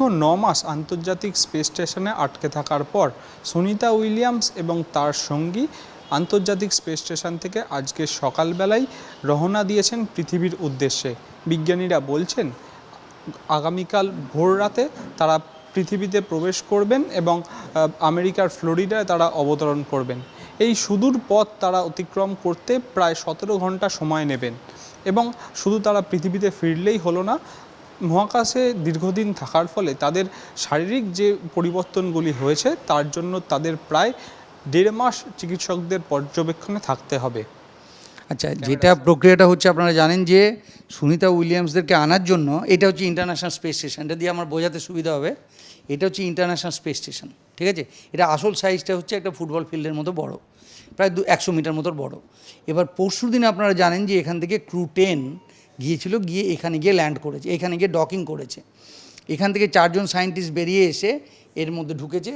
দীর্ঘ ন মাস আন্তর্জাতিক স্পেস স্টেশনে আটকে থাকার পর সুনিতা উইলিয়ামস এবং তার সঙ্গী আন্তর্জাতিক স্পেস স্টেশন থেকে আজকে সকালবেলায় রওনা দিয়েছেন পৃথিবীর উদ্দেশ্যে। বিজ্ঞানীরা বলছেন, আগামীকাল ভোর রাতে তারা পৃথিবীতে প্রবেশ করবেন এবং আমেরিকার ফ্লোরিডায় তারা অবতরণ করবেন। এই সুদূর পথ তারা অতিক্রম করতে প্রায় সতেরো ঘণ্টা সময় নেবেন এবং শুধু তারা পৃথিবীতে ফিরলেই হলো না মহাকাশে দীর্ঘদিন থাকার ফলে তাদের শারীরিক যে পরিবর্তনগুলি হয়েছে তার জন্য তাদের প্রায় দেড় মাস চিকিৎসকদের পর্যবেক্ষণে থাকতে হবে। আচ্ছা যেটা প্রক্রিয়াটা হচ্ছে আপনারা জানেন যে সুনিতা উইলিয়ামসদেরকে আনার জন্য এটা হচ্ছে ইন্টারন্যাশনাল স্পেস স্টেশন। এটা দিয়ে আমার বোঝাতে সুবিধা হবে। এটা হচ্ছে ইন্টারন্যাশনাল স্পেস স্টেশন ঠিক আছে? এটা আসল সাইজটা হচ্ছে একটা ফুটবল ফিল্ডের মতো বড় প্রায় দু একশো মিটার মতো বড়। এবার পরশু দিন আপনারা জানেন যে এখান থেকে ক্রু টেন গিয়েছিল, গিয়ে এখানে গিয়ে ল্যান্ড করেছে, এখানে গিয়ে ডকিং করেছে। এখান থেকে চারজন সায়েন্টিস্ট বেরিয়ে এসে এর মধ্যে ঢুকেছে।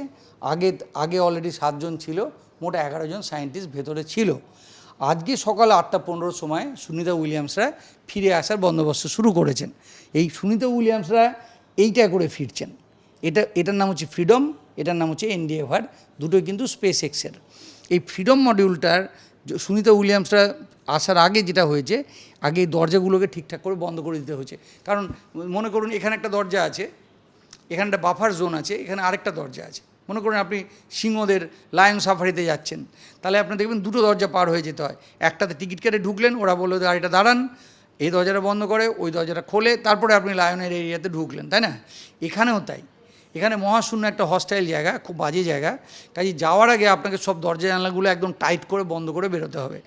আগে আগে অলরেডি সাতজন ছিল, মোট এগারো জন সায়েন্টিস্ট ভেতরে ছিল। আজকে সকাল আটটা পনেরোর সময় সুনিতা উইলিয়ামসরা ফিরে আসার বন্দোবস্ত শুরু করেছেন। এই সুনিতা উইলিয়ামসরা এইটা করে ফিরছেন। এটা, এটার নাম হচ্ছে ফ্রিডম এটার নাম হচ্ছে এনডিএভার দুটোই কিন্তু স্পেস এক্সের এই ফ্রিডম মডিউলটার সুনিতা উইলিয়ামসরা আসার আগে যেটা হয়েছে, আগে দরজাগুলোকে ঠিকঠাক করে বন্ধ করে দিতে হয়েছে। কারণ মনে করুন এখানে একটা দরজা আছে, এখানে একটা বাফার জোন আছে, এখানে আরেকটা দরজা আছে। মনে করুন আপনি সিংহদের লায়ন সাফারিতে যাচ্ছেন, তাহলে আপনি দেখবেন দুটো দরজা পার হয়ে যেতে হয়। একটাতে টিকিট কেটে ঢুকলেন, ওরা বলল গাড়িটা দাঁড়ান, এই দরজাটা বন্ধ করে, ওই দরজাটা খোলে, তারপরে আপনি লায়নের এরিয়াতে ঢুকলেন। তাই না? এখানেও তাই। এখানে মহাশূন্য একটা হস্টাইল জায়গা, খুব বাজে জায়গা। কাজে যাওয়ার আগে আপনাকে সব দরজা জানলাগুলো একদম টাইট করে বন্ধ করে বেরোতে হবে।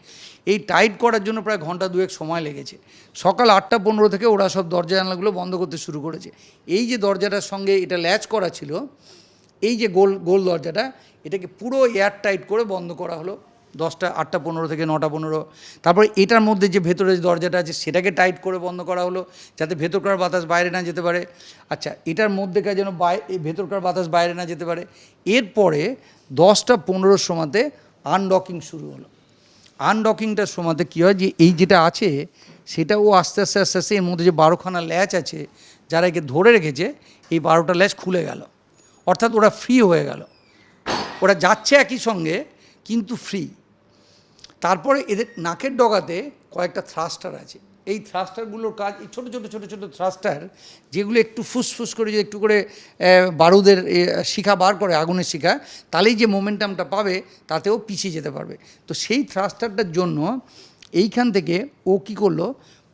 এই টাইট করার জন্য প্রায় ঘণ্টা দুয়েক সময় লেগেছে। সকাল আটটা পনেরো থেকে ওরা সব দরজা জানলাগুলো বন্ধ করতে শুরু করেছে। এই যে দরজাটার সঙ্গে এটা ল্যাচ করা ছিল, এই যে গোল গোল দরজাটা, এটাকে পুরো এয়ার টাইট করে বন্ধ করা হলো। দশটা, আটটা, পনেরো থেকে নটা, পনেরো। তারপরে এটার মধ্যে যে ভেতরে যে দরজাটা আছে, সেটাকে টাইট করে বন্ধ করা হলো, যাতে ভেতরকার বাতাস বাইরে না যেতে পারে। আচ্ছা এটার মধ্যেকার যেন বাই ভেতরকার বাতাস বাইরে না যেতে পারে। এরপরে দশটা, পনেরোর সময়তে আনডকিং শুরু হলো। আনডকিংটার সময়তে কী হয় যে, এই যেটা আছে সেটা ও আস্তে আস্তে আস্তে আস্তে এর মধ্যে যে বারোখানা ল্যাচ আছে, যারা একে ধরে রেখেছে, এই বারোটা ল্যাচ খুলে গেল। অর্থাৎ ওরা ফ্রি হয়ে গেল। ওরা যাচ্ছে একই সঙ্গে কিন্তু ফ্রি তারপরে এদের নাকের ডগাতে কয়েকটা থ্রাস্টার আছে। এই থ্রাস্টারগুলোর কাজ, এই ছোটো ছোটো ছোটো ছোটো থ্রাস্টার যেগুলো একটু ফুসফুস করে যে একটু করে বারুদের শিখা বার করে, আগুনের শিখা, তাহলেই যে মোমেন্টামটা পাবে, তাতেও পিছিয়ে যেতে পারবে। তো সেই থ্রাস্টারটার জন্য এইখান থেকে ও কী করল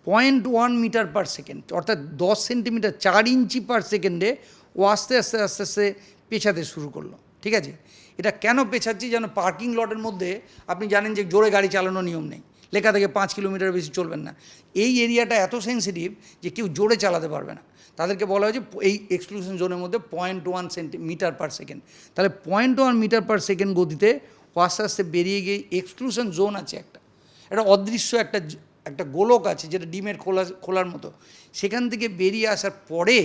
point one meter per second অর্থাৎ দশ সেন্টিমিটার চার ইঞ্চি পার সেকেন্ডে ও আস্তে আস্তে আস্তে আস্তে পেছাতে শুরু করল। ঠিক আছে? এটা কেন পেছাচ্ছি যেন পার্কিং লটের মধ্যে আপনি জানেন যে জোরে গাড়ি চালানোর নিয়ম নেই। লেখা থেকে পাঁচ কিলোমিটার বেশি চলবেন না। এই এরিয়াটা এত সেন্সিটিভ যে কেউ জোরে চালাতে পারবে না। তাদেরকে বলা হয়েছে এই এক্সক্লুশন জোনের মধ্যে point one centimeter per second তাহলে point one meter per second গতিতে আস্তে আস্তে বেরিয়ে গিয়ে এক্সক্লুশন জোন আছে একটা। একটা অদৃশ্য একটা একটা গোলক আছে যেটা ডিমের খোলা খোলার মতো। সেখান থেকে বেরিয়ে আসার পরে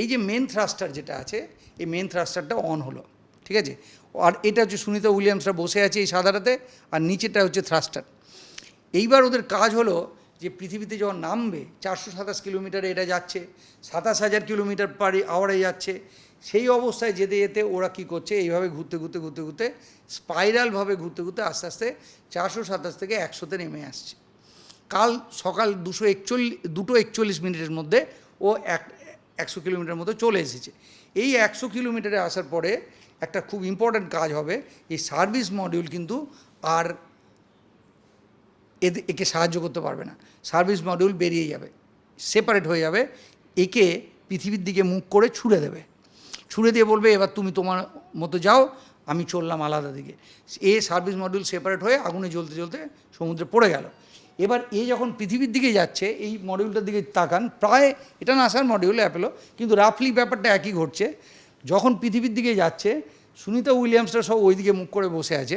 এই যে মেন থ্রাস্টার যেটা আছে, এই মেন থ্রাস্টারটা অন হলো। ঠিক আছে? আর এটা হচ্ছে সুনিতা উইলিয়ামসরা বসে আছে এই সাদাটাতে, আর নিচেটা হচ্ছে থ্রাস্টার। এইবার ওদের কাজ হলো যে পৃথিবীতে যখন নামবে, চারশো সাতাশ কিলোমিটারে এটা যাচ্ছে, সাতাশ হাজার কিলোমিটার পার আওয়ারে যাচ্ছে, সেই অবস্থায় যেতে যেতে ওরা কী করছে, এইভাবে ঘুরতে ঘুরতে ঘুরতে ঘুরতে স্পাইরালভাবে ঘুরতে ঘুরতে আস্তে আস্তে চারশো সাতাশ থেকে একশোতে নেমে আসছে। কাল সকাল দুশো একচল্লিশ দুটো একচল্লিশ মিনিটের মধ্যে ও এক, একশো কিলোমিটার মতো চলে এসেছে। এই একশো কিলোমিটারে আসার পরে একটা খুব ইম্পর্ট্যান্ট কাজ হবে। এই সার্ভিস মডিউল কিন্তু আর একে সাহায্য করতে পারবে না। সার্ভিস মডিউল বেরিয়ে যাবে সেপারেট হয়ে যাবে, একে পৃথিবীর দিকে মুখ করে ছুড়ে দেবে। ছুড়ে দিয়ে বলবে, এবার তুমি তোমার মতো যাও, আমি চললাম আলাদা দিকে। এ সার্ভিস মডিউল সেপারেট হয়ে আগুনে জ্বলতে জ্বলতে সমুদ্রে পড়ে গেল। এবার এ যখন পৃথিবীর দিকে যাচ্ছে, এই মডিউলটার দিকে তাকান, প্রায় এটা নাসার মডিউল অ্যাপেলো কিন্তু রাফলি ব্যাপারটা একই ঘটছে। যখন পৃথিবীর দিকে যাচ্ছে সুনিতা উইলিয়ামসরা সব ওইদিকে মুখ করে বসে আছে।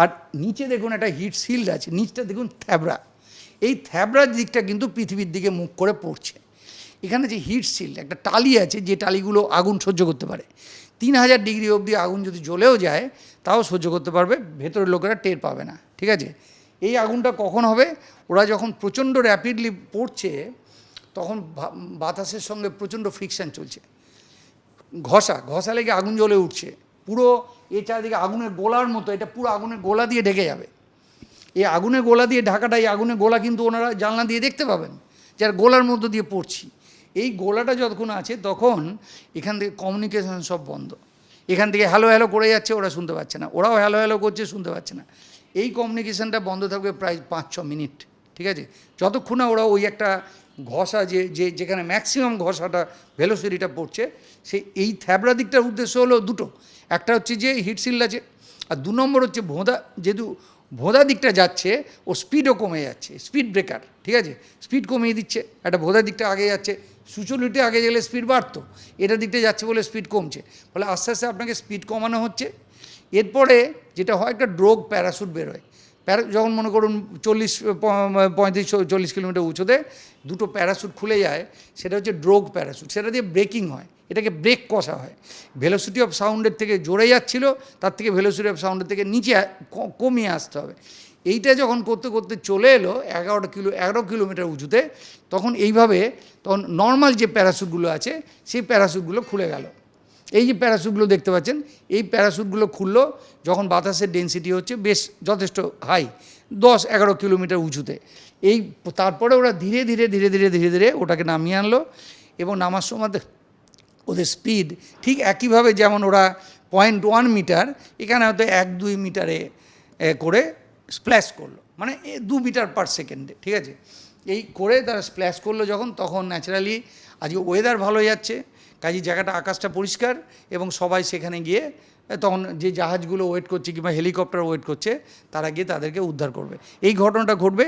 আর নিচে দেখুন একটা হিট শিল্ড আছে, নিচটা দেখুন থ্যাবড়া। এই থ্যাবড়ার দিকটা কিন্তু পৃথিবীর দিকে মুখ করে পড়ছে। এখানে যে হিট শিল্ড, একটা টালি আছে, যে টালিগুলো আগুন সহ্য করতে পারে। তিন হাজার ডিগ্রি অবধি আগুন যদি জ্বলেও যায়, তাও সহ্য করতে পারবে, ভেতরের লোকেরা টের পাবে না, ঠিক আছে? এই আগুনটা কখন হবে? ওরা যখন প্রচণ্ড র্যাপিডলি পড়ছে, তখন বাতাসের সঙ্গে প্রচণ্ড ফ্রিকশন চলছে। ঘষা ঘষা লেগে আগুন জ্বলে উঠছে। পুরো এ চারিদিকে আগুনের গোলার মতো, এটা পুরো আগুনের গোলা দিয়ে ঢেকে যাবে। এই আগুনের গোলা দিয়ে ঢাকাটা, এই আগুনের গোলা কিন্তু ওনারা জানলা দিয়ে দেখতে পাবেন যার গোলার মধ্য দিয়ে পড়ছি। এই গোলাটা যতক্ষণ আছে তখন এখান থেকে কমিউনিকেশন সব বন্ধ। এখান থেকে হ্যালো হ্যালো করে যাচ্ছে, ওরা শুনতে পাচ্ছে না। ওরাও হ্যালো হ্যালো করছে, শুনতে পাচ্ছে না। এই কমিউনিকেশনটা বন্ধ থাকবে প্রায় পাঁচ ছ মিনিট, ঠিক আছে? যতক্ষণ না ওরা ওই একটা ঘষা, যে যে, যেখানে ম্যাক্সিমাম ঘষাটা ভেলোসিটিটা পড়ছে, সেই এই থ্যাবড়া দিকটার উদ্দেশ্য হলো দুটো। একটা হচ্ছে যে হিটশিল্ড আছে, আর দু নম্বর হচ্ছে ভোঁদা, যেহেতু ভোঁদা দিকটা যাচ্ছে, ও স্পিডও কমে যাচ্ছে স্পিড ব্রেকার ঠিক আছে? স্পিড কমিয়ে দিচ্ছে, একটা ভোঁদা দিকটা আগে যাচ্ছে, সুচলিতে আগে গেলে স্পিড বাড়তো, এটা দিকটা যাচ্ছে বলে স্পিড কমছে, ফলে আস্তে আস্তে আপনাকে স্পিড কমানো হচ্ছে। এরপরে যেটা হয়, একটা ড্রোগ প্যারাশুট বেরোয় প্যারা যখন মনে করুন চল্লিশ পঁয়ত্রিশ, চল্লিশ কিলোমিটার উঁচুতে দুটো প্যারাশুট খুলে যায়, সেটা হচ্ছে ড্রোগ প্যারাশুট। সেটা দিয়ে ব্রেকিং হয়, এটাকে ব্রেক কষা হয়। ভেলোসিটি অফ সাউন্ডের থেকে জোরে যাচ্ছিল, তার থেকে ভেলোসিটি অফ সাউন্ডের থেকে নিচে কমিয়ে আসতে হবে। এইটা যখন করতে করতে চলে এলো এগারোটা কিলো, এগারো কিলোমিটার উঁচুতে, তখন এইভাবে তখন নর্মাল যে প্যারাশুটগুলো আছে, সেই প্যারাশুটগুলো খুলে গেল। এই যে প্যারাশুটগুলো দেখতে পাচ্ছেন, এই প্যারাশুটগুলো খুললো, যখন বাতাসের ডেন্সিটি হচ্ছে বেশ যথেষ্ট হাই দশ এগারো কিলোমিটার উঁচুতে। এই তারপরে ওরা ধীরে ধীরে ধীরে ধীরে ধীরে ধীরে ওটাকে নামিয়ে আনলো এবং নামার সময় ওদের স্পিড ঠিক একইভাবে যেমন ওরা পয়েন্ট ওয়ান মিটার এখানে হয়তো এক দুই মিটারে করে স্প্ল্যাশ করল। মানে দু মিটার পার সেকেন্ডে ঠিক আছে? এই করে তারা স্প্ল্যাশ করল যখন, তখন ন্যাচারালি আজকে ওয়েদার ভালো যাচ্ছে। কাজে জায়গাটা, আকাশটা পরিষ্কার এবং সবাই সেখানে গিয়ে তখন যে জাহাজগুলো ওয়েট করছে কিংবা হেলিকপ্টার ওয়েট করছে, তারা গিয়ে তাদেরকে উদ্ধার করবে। এই ঘটনাটা ঘটবে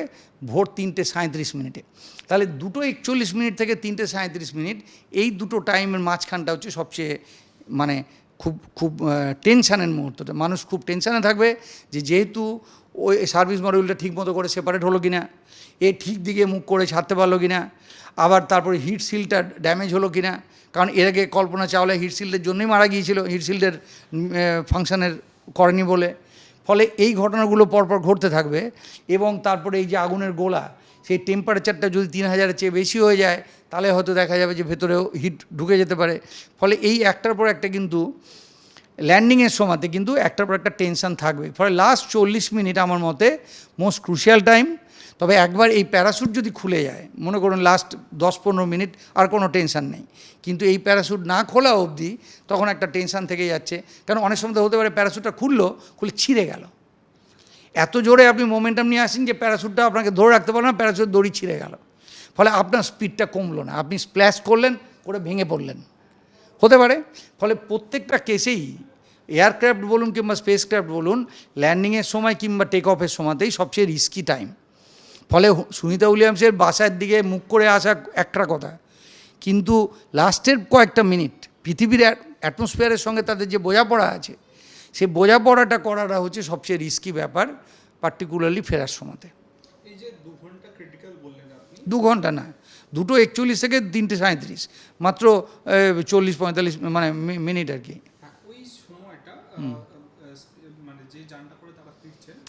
ভোর তিনটে সাঁত্রিশ মিনিটে। তাহলে দুটো একচল্লিশ মিনিট থেকে তিনটে সাঁত্রিশ মিনিট, এই দুটো টাইমের মাঝখানটা হচ্ছে সবচেয়ে মানে খুব খুব টেনশানের মুহূর্তটা। মানুষ খুব টেনশানে থাকবে যে যেহেতু ওই সার্ভিস মডিউলটা ঠিক মতো করে সেপারেট হলো কি না এ ঠিক দিকে মুখ করে ছাড়তে পারল কি না আবার তারপরে হিট সিলটা ড্যামেজ হলো কি না কারণ এর আগে কল্পনা চাওলা হিট সিল্ডের জন্যই মারা গিয়েছিল হিট সিল্ডের ফাংশনের করেনি বলে। ফলে এই ঘটনাগুলো পরপর ঘটতে থাকবে এবং তারপরে এই যে আগুনের গোলা, সেই টেম্পারেচারটা যদি তিন হাজারের চেয়ে বেশি হয়ে যায়, তাহলে হয়তো দেখা যাবে যে ভেতরেও হিট ঢুকে যেতে পারে। ফলে এই একটার পর একটা কিন্তু ল্যান্ডিংয়ের সময়তে কিন্তু একটার পর একটা টেনশন থাকবে। ফলে লাস্ট চল্লিশ মিনিট আমার মতে মোস্ট ক্রুশিয়াল টাইম তবে একবার এই প্যারাশুট যদি খুলে যায়, মনে করুন লাস্ট দশ পনেরো মিনিট আর কোনো টেনশন নেই। কিন্তু এই প্যারাশুট না খোলা অবধি তখন একটা টেনশন থেকে যাচ্ছে। কারণ অনেক সময় হতে পারে প্যারাশুটটা খুললো, খুলে ছিঁড়ে গেল। এত জোরে আপনি মোমেন্টাম নিয়ে আসেন যে প্যারাশুটটা আপনাকে ধরে রাখতে পারবেন না প্যারাশুট দড়ি ছিঁড়ে গেল। ফলে আপনার স্পিডটা কমলো না। আপনি স্প্ল্যাশ করলেন, করে ভেঙে পড়লেন। হতে পারে। ফলে প্রত্যেকটা কেসেই এয়ারক্রাফট বলুন কিংবা স্পেসক্রাফট বলুন ল্যান্ডিংয়ের সময় কিংবা টেক অফের সময়তেই সবচেয়ে রিস্কি টাইম ফলে সুনিতা উইলিয়ামসের বাসার দিকে মুখ করে আসা একটা কথা। কিন্তু লাস্টের কয়েকটা মিনিট পৃথিবীর অ্যাটমসফিয়ারের সঙ্গে তাদের যে বোঝাপড়া আছে সেই বোঝাপড়াটা করাটা হচ্ছে সবচেয়ে রিস্কি ব্যাপার পার্টিকুলারলি ফেরার সময়তে। দু ঘণ্টা না দুটো একচল্লিশ থেকে তিনটে সাঁত্রিশ মাত্র চল্লিশ পঁয়তাল্লিশ মানে মিনিট আর কি। হ্যাঁ, মানে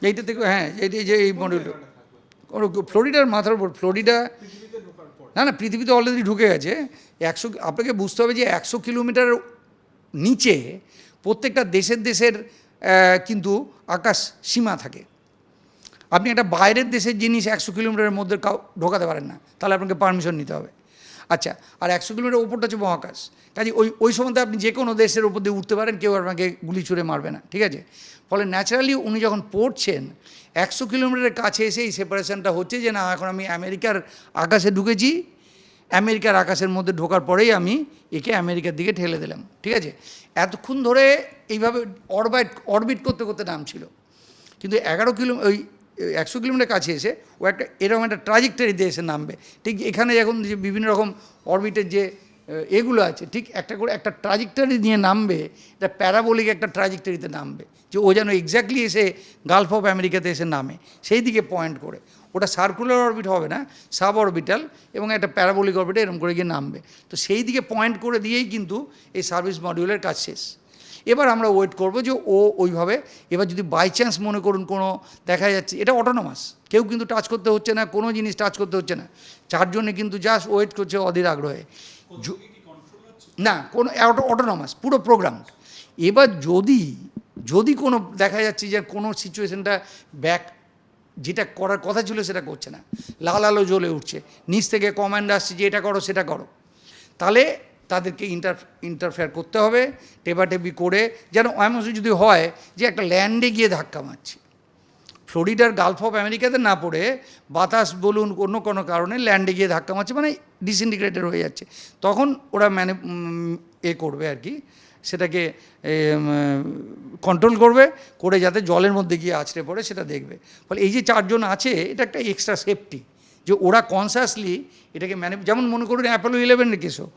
এইটা থেকে হ্যাঁ এই যে এই থাকবে ফ্লোরিডার মাথার উপর ফ্লোরিডা না না পৃথিবীতে অলরেডি ঢুকে গেছে। একশো আপনাকে বুঝতে হবে যে একশো কিলোমিটার নিচে প্রত্যেকটা দেশের দেশের কিন্তু আকাশ সীমা থাকে। আপনি একটা বাইরের দেশের জিনিস একশো কিলোমিটারের মধ্যে কাউ ঢোকাতে পারেন না। তাহলে আপনাকে পারমিশন নিতে হবে। আচ্ছা আর একশো কিলোমিটার উপরটা হচ্ছে মহাকাশ। কাজে ওই ওই সময়তে আপনি যে কোনো দেশের উপর দিয়ে উঠতে পারেন কেউ আপনাকে গুলি ছুঁড়ে মারবে না। ঠিক আছে? ফলে ন্যাচারালি উনি যখন পড়ছেন একশো কিলোমিটারের কাছে এসে এই সেপারেশনটা হচ্ছে যে না, এখন আমি আমেরিকার আকাশে ঢুকেছি। আমেরিকার আকাশের মধ্যে ঢোকার পরেই আমি একে আমেরিকার দিকে ঠেলে দিলাম, ঠিক আছে? এতক্ষণ ধরে এইভাবে অরবাইট অরবিট করতে করতে নামছিল। কিন্তু এগারো কিলো, ওই একশো কিলোমিটার কাছে এসে ও একটা এরকম একটা ট্রাজেক্টারিতে এসে নামবে। ঠিক এখানে এখন যে বিভিন্ন রকম অরবিটের যে এগুলো আছে। ঠিক একটা করে একটা ট্রাজেক্টারি নিয়ে নামবে এটা প্যারাবোলিক একটা ট্রাজেক্টারিতে নামবে, যে ও যেন এক্স্যাক্টলি এসে গালফ অফ আমেরিকাতে এসে নামে। সেই দিকে পয়েন্ট করে। ওটা সার্কুলার অরবিট হবে না সাব অরবিটাল এবং একটা প্যারাবোলিক অরবিটে এরকম করে গিয়ে নামবে। তো সেই দিকে পয়েন্ট করে দিয়েই কিন্তু এই সার্ভিস মডিউলের কাজ শেষ। এবার আমরা ওয়েট করব যে ও ওইভাবে, এবার যদি বাই চান্স মনে করুন কোনো দেখা যাচ্ছে, এটা অটোনোমাস কেউ কিন্তু টাচ করতে হচ্ছে না, কোনো জিনিস টাচ করতে হচ্ছে না। চারজনে কিন্তু জাস্ট ওয়েট করছে অধীর আগ্রহে। না কোনো অটোনমাস পুরো প্রোগ্রাম এবার যদি যদি কোনো দেখা যাচ্ছে যে কোনো সিচুয়েশনটা ব্যাক যেটা করার কথা ছিল সেটা করছে না। লাল আলো জ্বলে উঠছে নিচ থেকে কমান্ড আসছে যে এটা করো সেটা করো। তাহলে তাদেরকে ইন্টার ইন্টারফেয়ার করতে হবে টেপাটেপি করে যেন এমন যদি হয় যে একটা ল্যান্ডে গিয়ে ধাক্কা মারছে। ফ্লোরিডার গালফ অফ আমেরিকাতে না পড়ে বাতাস, বলুন, অন্য কোনো কারণে ল্যান্ডে গিয়ে ধাক্কা মারছে মানে ডিসইন্টিগ্রেটেড হয়ে যাচ্ছে। তখন ওরা ম্যানে এ করবে আর কি। সেটাকে কন্ট্রোল করবে, করে যাতে জলের মধ্যে গিয়ে আছড়ে পড়ে, সেটা দেখবে। ফলে এই যে চারজন আছে, এটা একটা এক্সট্রা সেফটি যে ওরা কনসাসলি এটাকে ম্যানে যেমন মনে করুন অ্যাপোলো ইলেভেনের কেসও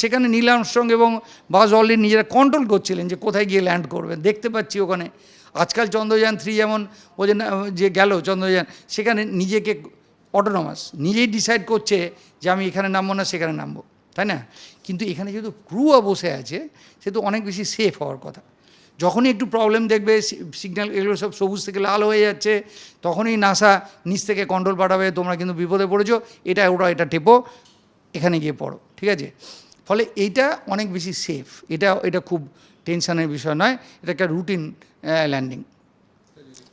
সেখানে নীল আর্মস্ট্রং এবং বাজ অলরেডি নিজেরা কন্ট্রোল করছিলেন যে কোথায় গিয়ে ল্যান্ড করবেন। দেখতে পাচ্ছি ওখানে আজকাল চন্দ্রযান থ্রি যেমন ও যে গেল চন্দ্রযান, সেখানে নিজেকে অটোনমাস নিজেই ডিসাইড করছে যে আমি এখানে নামবো না সেখানে নামবো, তাই না? কিন্তু এখানে যেহেতু ক্রুয়া বসে আছে, সেহেতু অনেক বেশি সেফ হওয়ার কথা। যখনই একটু প্রবলেম দেখবে সিগন্যাল এগুলো সব সবুজ থেকে লাল হয়ে যাচ্ছে, তখনই নাসা নিচ থেকে কন্ট্রোল পাঠাবে, তোমরা কিন্তু বিপদে পড়েছো, এটা ওটা এটা টেপো, এখানে গিয়ে পড়ো, ঠিক আছে? ফলে এইটা অনেক বেশি সেফ এটা এটা খুব টেনশনের বিষয় নয়, এটা একটা রুটিন ল্যান্ডিং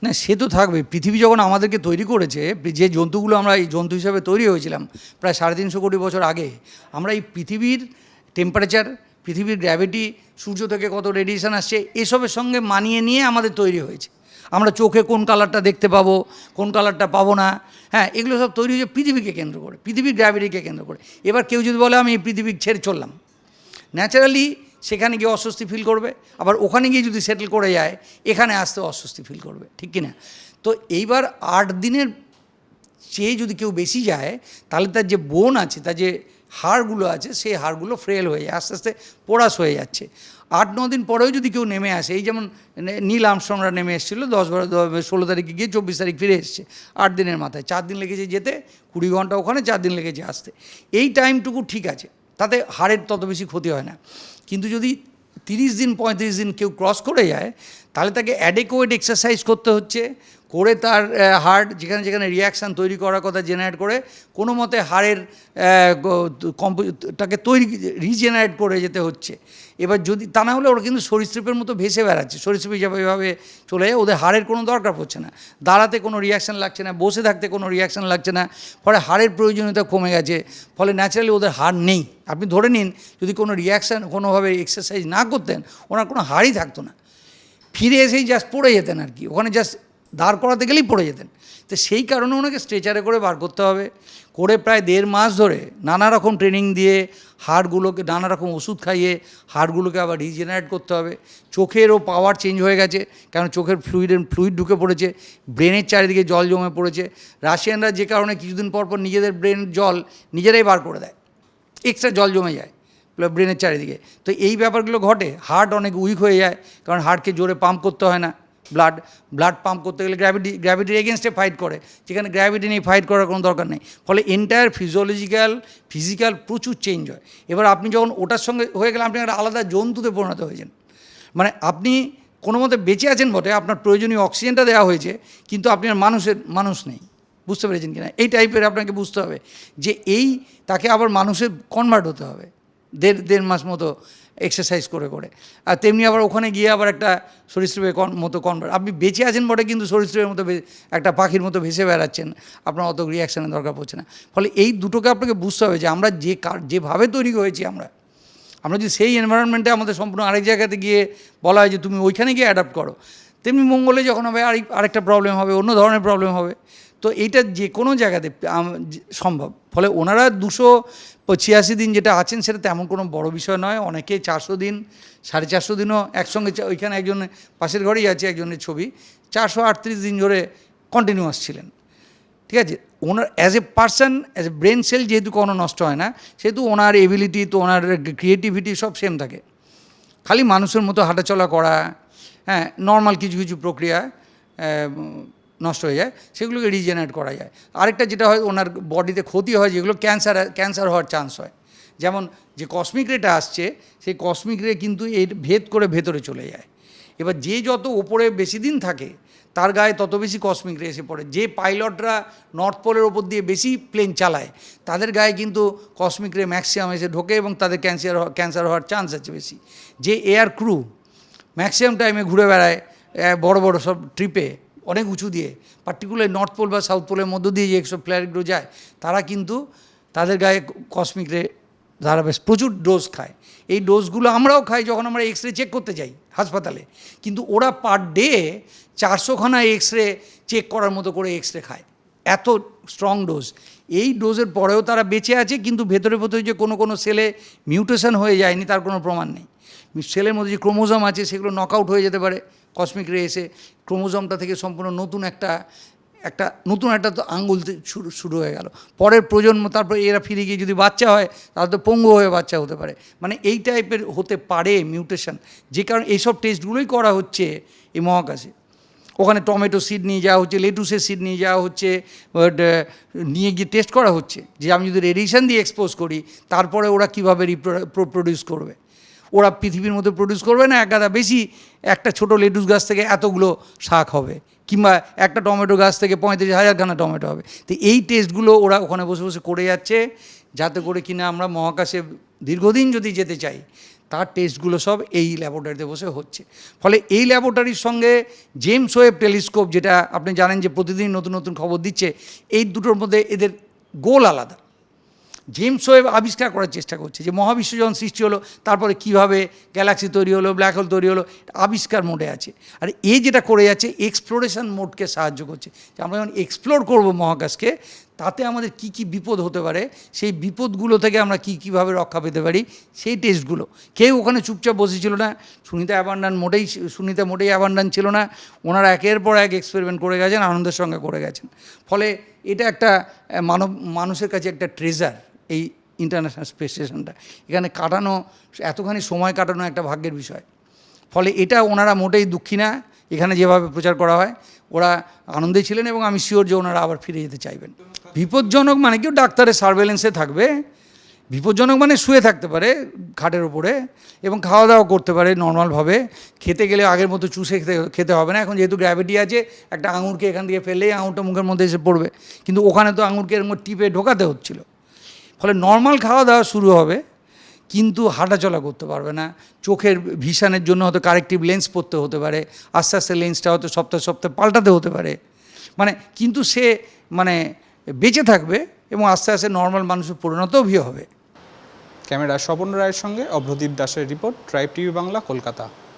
না, সে তো থাকবে। পৃথিবী যখন আমাদেরকে তৈরি করেছে, যে জন্তুগুলো আমরা এই জন্তু হিসাবে তৈরি হয়েছিলাম প্রায় সাড়ে তিনশো কোটি বছর আগে, আমরা এই পৃথিবীর টেম্পারেচার পৃথিবীর গ্র্যাভিটি সূর্য থেকে কত রেডিয়েশন আসছে, এসবের সঙ্গে মানিয়ে নিয়ে আমাদের তৈরি হয়েছে। আমরা চোখে কোন কালারটা দেখতে পাবো, কোন কালারটা পাবো না হ্যাঁ এগুলো সব তৈরি হয়েছে পৃথিবীকে কেন্দ্র করে, পৃথিবীর গ্র্যাভিটিকে কেন্দ্র করে। এবার কেউ যদি বলে, আমি এই পৃথিবী ছেড়ে চললাম। ন্যাচারালি সেখানে গিয়ে অস্বস্তি ফিল করবে, আবার ওখানে গিয়ে যদি সেটেল করে যায়, এখানে আসতে অস্বস্তি ফিল করবে, ঠিক কি না তো এইবার আট দিনের চেয়ে যদি কেউ বেশি যায়, তাহলে তার যে বোন আছে, তার যে হাড়গুলো আছে, সেই হাড়গুলো ফ্রেল হয়ে যায়, আস্তে আস্তে পোড়াস হয়ে যাচ্ছে। আট, ন দিন পরেও যদি কেউ নেমে আসে, এই যেমন নীল আমস্ট্রংরা নেমে এসেছিল, দশ বারো ষোলো তারিখে গিয়ে চব্বিশ তারিখ ফিরে এসছে, আট দিনের মাথায়। চার দিন লেগেছে যেতে, কুড়ি ঘণ্টা ওখানে, চার দিন লেগেছে আসতে। এই টাইমটুকু ঠিক আছে, তাতে হাড়ের তত বেশি ক্ষতি হয় না। কিন্তু যদি তিরিশ দিন, পঁয়ত্রিশ দিন কেউ ক্রস করে যায়, তাহলে তাকে অ্যাডেকোয়েট এক্সারসাইজ করতে হচ্ছে। করে তার হার্ট যেখানে যেখানে রিয়াকশান তৈরি করার কথা জেনারেট করে, কোনো মতে হাড়ের তাকে তৈরি রিজেনারেট করে যেতে হচ্ছে। এবার যদি, তা না হলে ওরা কিন্তু সরীসৃপের মতো ভেসে বেড়াচ্ছে। সরীসৃপ হিসাবে এভাবে চলে যায়, ওদের হাড়ের কোনো দরকার পড়ছে না। দাঁড়াতে কোনো রিয়াকশান লাগছে না, বসে থাকতে কোনো রিয়াকশান লাগছে না, ফলে হাড়ের প্রয়োজনীয়তা কমে গেছে, ফলে ন্যাচারালি ওদের হাড় নেই। আপনি ধরে নিন, যদি কোনো রিয়াকশান কোনোভাবে এক্সারসাইজ না করতেন, ওনার কোনো হাড়ই থাকতো না। ফিরে এসেই জাস্ট পড়ে যেতেন আর কি। ওখানে জাস্ট দাঁড় করাতে গেলেই পড়ে যেতেন। তো সেই কারণে ওনাকে স্ট্রেচারে করে বার করতে হবে। করে প্রায় দেড় মাস ধরে নানা রকম ট্রেনিং দিয়ে, হাড়গুলোকে, নানা রকম ওষুধ খাইয়ে, হাড়গুলোকে আবার রিজেনারেট করতে হবে। চোখেরও পাওয়ার চেঞ্জ হয়ে গেছে, কারণ চোখের ফ্লুইডের ফ্লুইড ঢুকে পড়েছে ব্রেনের চারিদিকে জল জমে পড়েছে। রাশিয়ানরা যে কারণে কিছুদিন পর পর নিজেদের ব্রেন জল নিজেরাই বার করে দেয়। এক্সট্রা জল জমে যায় ব্রেনের চারিদিকে। তো এই ব্যাপারগুলো ঘটে হার্ট অনেক উইক হয়ে যায়, কারণ হার্টকে জোরে পাম্প করতে হয় না। ব্লাড ব্লাড পাম্প করতে গেলে গ্র্যাভিটি গ্র্যাভিটির এগেনস্টে ফাইট করে। যেখানে গ্র্যাভিটি নিয়ে ফাইট করার কোনো দরকার নেই। ফলে এন্টায়ার ফিজিওলজিক্যাল ফিজিক্যাল প্রচুর চেঞ্জ হয়। এবার আপনি যখন ওটার সঙ্গে হয়ে গেলে আপনি একটা আলাদা জন্তুতে পরিণত হয়েছেন। মানে আপনি কোনো মতে বেঁচে আছেন বটে, আপনার প্রয়োজনীয় অক্সিজেনটা দেওয়া হয়েছে, কিন্তু আপনি আর মানুষের, মানুষ নেই। বুঝতে পেরেছেন কিনা? এই টাইপের আপনাকে বুঝতে হবে যে এই তাকে আবার মানুষের কনভার্ট হতে হবে। দেড় দেড় মাস মতো এক্সারসাইজ করে করে। আর তেমনি আবার ওখানে গিয়ে আবার একটা সরীসৃপের মতো কনভার্ট আপনি বেঁচে আছেন বটে, কিন্তু সরীসৃপের মতো একটা পাখির মতো ভেসে বেড়াচ্ছেন। আপনার অত রিয়াকশানের দরকার পড়ছে না। ফলে এই দুটোকে আপনাকে বুঝতে হবে যে আমরা যে কার যেভাবে তৈরি হয়েছি আমরা আমরা যদি সেই এনভায়রনমেন্টে আমাদের সম্পূর্ণ আরেক জায়গাতে গিয়ে বলা হয় যে তুমি ওইখানে গিয়ে অ্যাডাপ্ট করো। তেমনি মঙ্গলে যখন হবে আরেক আরেকটা প্রবলেম হবে, অন্য ধরনের প্রবলেম হবে। তো এইটা যে কোনো জায়গাতে সম্ভব। ফলে ওনারা দুশো ছিয়াশি দিন যেটা আছেন সেটা তেমন কোনো বড় বিষয় নয়। অনেকে চারশো দিন, সাড়ে চারশো দিনও একসঙ্গে ওইখানে একজন পাশের ঘরেই আছে একজনের ছবি। চারশো আটত্রিশ দিন ধরে কন্টিনিউয়াস ছিলেন। ঠিক আছে? ওনার as a person as a brain cell যেহেতু কোনো নষ্ট হয় না, সেহেতু ওনার এবিলিটি তো ওনার ক্রিয়েটিভিটি সব সেম থাকে। খালি মানুষের মতো হাঁটাচলা করা হ্যাঁ নর্মাল কিছু কিছু প্রক্রিয়া নষ্ট হয়ে যায়, সেগুলোকে রিজেনারেট করা যায়। আরেকটা যেটা হয়, ওনার বডিতে ক্ষতি হয়, যেগুলো ক্যান্সার ক্যান্সার হওয়ার চান্স হয়। যেমন যে কসমিক রেটা আসছে, সেই কসমিক রে কিন্তু এর ভেদ করে ভেতরে চলে যায়। এবার যে যত ওপরে বেশি দিন থাকে, তার গায়ে তত বেশি কসমিক রে এসে পড়ে। যে পাইলটরা নর্থ পোলের ওপর দিয়ে বেশি প্লেন চালায়, তাদের গায়ে কিন্তু কসমিক রে ম্যাক্সিমাম এসে ঢোকে এবং তাদের ক্যান্সার ক্যান্সার হওয়ার চান্স আছে বেশি। যে এয়ার ক্রু ম্যাক্সিমাম টাইমে ঘুরে বেড়ায় বড় বড় সব ট্রিপে অনেক উঁচু দিয়ে পার্টিকুলার নর্থ পোল বা সাউথ পোলের মধ্য দিয়ে যে এক্সব প্লেয়ারগুলো যায়, তারা কিন্তু তাদের গায়ে কসমিক রে তারা বেশ, প্রচুর ডোজ খায়। এই ডোজগুলো আমরাও খাই যখন আমরা এক্স রে চেক করতে যাই হাসপাতালে। কিন্তু ওরা পার ডে চারশোখানা এক্স রে চেক করার মতো করে এক্স রে খায়। এত স্ট্রং ডোজ এই ডোজের পরেও তারা বেঁচে আছে, কিন্তু ভেতরে ভেতরে যে কোনো কোনো সেলে মিউটেশন হয়ে যায়নি, তার কোনো প্রমাণ নেই। সেলের মধ্যে যে ক্রোমোজম আছে, সেগুলো নকআউট হয়ে যেতে পারে। কসমিক রে এসে ক্রোমোজমটা থেকে সম্পূর্ণ নতুন একটা একটা নতুন একটা তো আঙ্গুল শুরু শুরু হয়ে গেল। পরের প্রজন্ম, তারপর এরা ফিরে গিয়ে যদি বাচ্চা হয়, তাহলে তো পঙ্গু হয়ে বাচ্চা হতে পারে। মানে এই টাইপের হতে পারে মিউটেশন। যে কারণে এইসব টেস্টগুলোই করা হচ্ছে এই মহাকাশে। ওখানে টমেটো সিড নিয়ে যাওয়া হচ্ছে, লেটুসের সিড নিয়ে যাওয়া হচ্ছে নিয়ে গিয়ে টেস্ট করা হচ্ছে। যে আমি যদি রেডিয়েশন দিয়ে এক্সপোজ করি, তারপরে ওরা কীভাবে প্রডিউস করবে। ওরা পৃথিবীর মধ্যে প্রডিউস করবে না, এক গাদা বেশি একটা ছোট লেটুস গাছ থেকে এতগুলো শাক হবে। কিংবা একটা টমেটো গাছ থেকে পঁয়ত্রিশ হাজার খানা টমেটো হবে। তো এই টেস্টগুলো ওরা ওখানে বসে বসে করে যাচ্ছে, যাতে করে কিনা আমরা মহাকাশে দীর্ঘদিন যদি যেতে চাই, তার টেস্টগুলো সব এই ল্যাবরেটরিতে বসে হচ্ছে। ফলে এই ল্যাবরেটরির সঙ্গে জেমস ওয়েব টেলিস্কোপ যেটা আপনি জানেন যে প্রতিদিন নতুন নতুন খবর দিচ্ছে, এই দুটোর মধ্যে এদের গোল আলাদা। জেমস ওয়েব আবিষ্কার করার চেষ্টা করছে যে মহাবিশ্ব যখন সৃষ্টি হলো, তারপরে কীভাবে গ্যালাক্সি তৈরি হলো ব্ল্যাক হোল তৈরি হলো, আবিষ্কার মোডে আছে। আর এ যেটা করে যাচ্ছে এক্সপ্লোরেশন মোডকে সাহায্য করছে। যে আমরা যখন এক্সপ্লোর করব মহাকাশকে, তাতে আমাদের কি কি বিপদ হতে পারে, সেই বিপদগুলো থেকে আমরা কি কীভাবে রক্ষা পেতে পারি, সেই টেস্টগুলো কেউ ওখানে চুপচাপ বসেছিল না, সুনিতা অ্যাবান্ডান মোটেই, সুনিতা মোটেই অ্যাবান্ডান ছিল না, ওনারা একের পর এক এক্সপেরিমেন্ট করে গেছেন, আনন্দের সঙ্গে করে গেছেন। ফলে এটা একটা মানব, মানুষের কাছে একটা ট্রেজার এই ইন্টারন্যাশনাল স্পেস স্টেশনটা এখানে কাটানো, এতখানি সময় কাটানো একটা ভাগ্যের বিষয়। ফলে এটা ওনারা মোটেই দুঃখী না, এখানে যেভাবে প্রচার করা হয়, ওরা আনন্দে ছিলেন এবং আমি শিওর যে ওনারা আবার ফিরে যেতে চাইবেন। বিপজ্জনক মানে কেউ ডাক্তারের সার্ভেলেন্সে থাকবে, বিপজ্জনক মানে শুয়ে থাকতে পারে খাটের ওপরে এবং খাওয়া দাওয়া করতে পারে নর্মালভাবে খেতে গেলে আগের মতো চুষে খেতে খেতে হবে না। এখন যেহেতু গ্র্যাভিটি আছে, একটা আঙুরকে এখান থেকে ফেললেই আঙুরটা মুখের মধ্যে এসে পড়বে। কিন্তু ওখানে তো আঙুরকে এর মধ্যে টিপে ঢোকাতে হচ্ছিল। ফলে নর্মাল খাওয়া দাওয়া শুরু হবে, কিন্তু হাঁটাচলা করতে পারবে না। চোখের ভিশনের জন্য হয়তো কারেক্টিভ লেন্স পরতে হতে পারে, আস্তে আস্তে লেন্সটা হয়তো সপ্তাহে সপ্তাহে পাল্টাতে হতে পারে। মানে কিন্তু সে মানে বেঁচে থাকবে এবং আস্তে আস্তে নর্মাল মানুষের পরিণতও ভি হবে। ক্যামেরা স্বপন রায়ের সঙ্গে অভ্রদীপ দাসের report tribe TV Bangla, Kolkata.